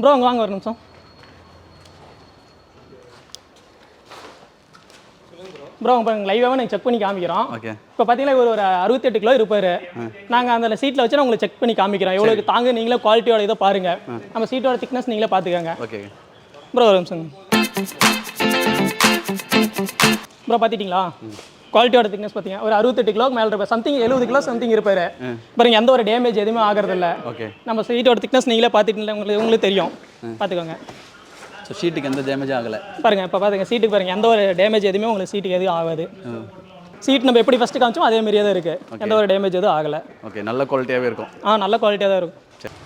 Bro அங்கே வாங்க ஒரு நிமிஷம். ப்ரோ அங்கே பாருங்க லைவாக நாங்கள் செக் பண்ணி காமிக்கிறோம். ஓகே இப்போ பார்த்தீங்கன்னா இவர் ஒரு அறுபத்தெட்டு கிலோ இருப்பார். நாங்கள் அந்த சீட்டில் வச்சு நான் உங்களுக்கு செக் பண்ணி காமிக்கிறோம். எவ்வளோ தாங்க நீங்களே குவாலிட்டியோட இதை பாருங்க. நம்ம சீட்டோட திக்னஸ் நீங்களே பார்த்துக்கோங்க ஓகே ப்ரோ ஒரு நிமிஷம். ப்ரோ பார்த்துட்டிங்களா குவாலிட்டியோட திக்னஸ் பார்த்தீங்க ஒரு அறுபத்தெட்டு கிலோக்கு மேலே இருப்பார் சம்திங் எழுபது கிலோ சம்திங் இருப்பார். பாருங்க எந்த ஒரு டேமேஜ் எதுவுமே ஆகிறதில்ல. ஓகே நம்ம சீட்டோட திக்னஸ் நீங்களே பார்த்துட்டு உங்களுக்கு உங்களுக்கு தெரியும். பார்த்துக்கோங்க ஸோ ஷீட்டுக்கு எந்த டேமேஜும் ஆகலை. பாருங்க இப்போ பாருங்க சீட்டுக்கு பாருங்க. எந்த ஒரு டேமேஜ் எதுவுமே உங்களுக்கு சீட்டுக்கு எதுவும் ஆகாது. சீட் நம்ம எப்படி ஃபஸ்ட்டு காமிச்சோம் அதே மாதிரியே தான் இருக்குது எந்த ஒரு டேமேஜ் எதுவும் ஆகலை. ஓகே நல்ல குவாலிட்டியாகவே இருக்கும். ஆ நல்ல குவாலிட்டியாக தான் இருக்கும்.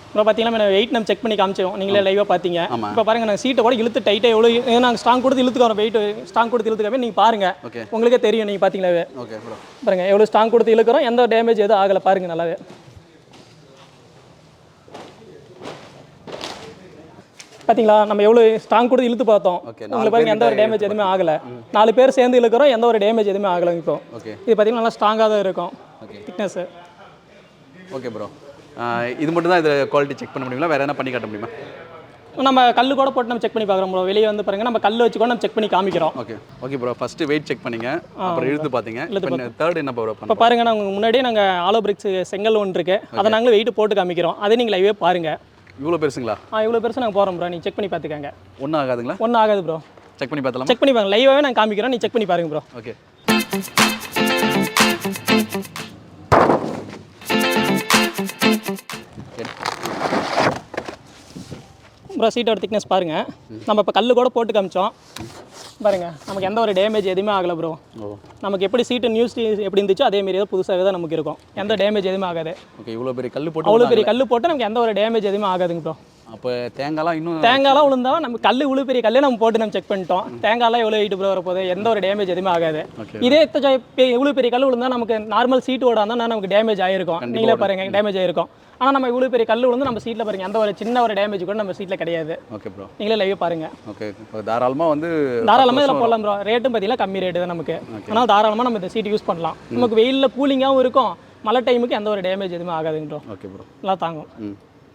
இப்போ பார்த்தீங்கன்னா வெயிட் நம்ம செக் பண்ணி காமிச்சிடும் நீங்களே லைவாக பார்த்தீங்க. இப்போ பாருங்க நாங்கள் சீட்டை கூட இழுத்து டைட்டாக எவ்வளோ நாங்கள் ஸ்ட்ராங் கொடுத்து இழுத்துக்கிறோம் வெயிட் ஸ்ட்ராங் கொடுத்து இழுத்துக்காம நீங்கள் பாருங்க. உங்களுக்கே தெரியும் நீங்கள் பார்த்தீங்களாவே பாருங்க எவ்வளோ ஸ்ட்ராங் கொடுத்து இழுக்கிறோம் எந்த டேமேஜ் எதுவும் ஆகலை பாருங்க நல்லாவே. பார்த்தீங்களா நம்ம எவ்வளோ ஸ்ட்ராங் கொடுத்து இழுத்து பார்த்தோம். உங்களுக்கு பாருங்க எந்த ஒரு டேமேஜ் எதுவுமே ஆகலை. நாலு பேர் சேர்ந்து இழுக்கிறோம் எந்த ஒரு டேமேஜ் எதுவுமே ஆகலை இப்போ. இது பார்த்தீங்கன்னா நல்லா ஸ்ட்ராங்காக தான் இருக்கும். Okay. திக்னஸ் ஓகே ப்ரோ இது மட்டும் தான் இது குவாலிட்டி செக் பண்ண முடியுங்களா? வேறு என்ன பண்ணி காட்ட முடியுமா? நம்ம கல்லு கூட போட்டு நம்ம செக் பண்ணி பார்க்குறோம் bro. வெளியே வந்து பாருங்க நம்ம கல்லு வச்சு கூட நம்ம செக் பண்ணி காமிக்கிறோம். Okay okay bro first wait check பண்ணீங்க. அப்புறம் இழுத்து பார்த்தீங்க. தேர்ட் என்ன ப்ரோ இப்போ பாருங்க நாங்கள் முன்னாடியே நாங்கள் ஆலோ பிரிக்ஸ் செங்கல் ஒன்று இருக்கு. அதை நாங்களும் வெயிட் போட்டு காமிக்கிறோம். அதை நீங்கள் லைவே பாருங்க. இவ்வளோ பெருசுங்களா? ஆ இவ்வளோ பெருசு நாங்கள் போகிறோம் ப்ரோ நீ செக் பண்ணி பார்த்துக்கங்க. ஒன்றும் ஆகாதுங்களா? ஒன்றும் ஆகாது ப்ரோ செக் பண்ணி பார்த்தலாமா செக் பண்ணி பாருங்க. லைவாகவே நாங்கள் காமிக்கிறோம். நீ செக் பண்ணி பாருங்க ப்ரோ ஓகே ப்ரோ சீட்டோட திக்னஸ் பாருங்க. நம்ம இப்போ கல்லு கூட போட்டு காமிச்சோம். பாருங்க நமக்கு எந்த ஒரு டேமேஜ் எதுவுமே ஆகலை ப்ரோ நமக்கு எப்படி சீட்டு நியூஸ் எப்படி இருந்துச்சோ அதே மாரி தான் புதுசாகவே தான் நமக்கு இருக்கும். எந்த டேமேஜ் எதுவுமே ஆகாது. ஓகே இவ்வளோ பெரிய கல் போட்டு அவ்வளோ பெரிய கல் போட்டு நமக்கு எந்த ஒரு டேமேஜ் எதுவுமே ஆகாதுங்க ப்ரோ அப்போ தேங்காய்லாம் இன்னும் தேங்காய்லாம் விழுந்தா நம்ம கல் இவ்வளோ பெரிய கல்லே நம்ம போட்டு நம்ம செக் பண்ணிட்டோம். தேங்காய்லாம் எவ்வளோ வெயிட் ப்ரோ வரப்போகுது? எந்த ஒரு டேமேஜ் எதுவுமே ஆகாது. இதே இவ்வளோ பெரிய கல் விழுந்தா நமக்கு நார்மல் சீட்டோட இருந்தால் நமக்கு டேமேஜ் ஆயிருக்கும். நீங்களே பாருங்க டேமேஜ் ஆயிருக்கும். ஆனால் நம்ம இவ்வளோ பெரிய கல் விழுந்து நம்ம சீட்டில் பாருங்க எந்த ஒரு சின்ன ஒரு டேமேஜ் கூட நம்ம சீட்டில் கிடையாது. ஓகே ப்ரோ நீங்களே லைவ் பாருங்க. ஓகே இப்போ தாராளமாக வந்து தாராளமாக இதில் போடலாம் ப்ரோ ரேட்டும் பார்த்தீங்கன்னா கம்மி ரேட்டு தான் நமக்கு. ஆனால் தாராளமாக நம்ம இந்த சீட் யூஸ் பண்ணலாம். நமக்கு வெயிலில் கூலிங்காகவும் இருக்கும். மழை டைமுக்கு எந்த ஒரு டேமேஜ் எதுவுமே ஆகாதுங்க ப்ரோ ஓகே ப்ரோ நல்லா தாங்கும்.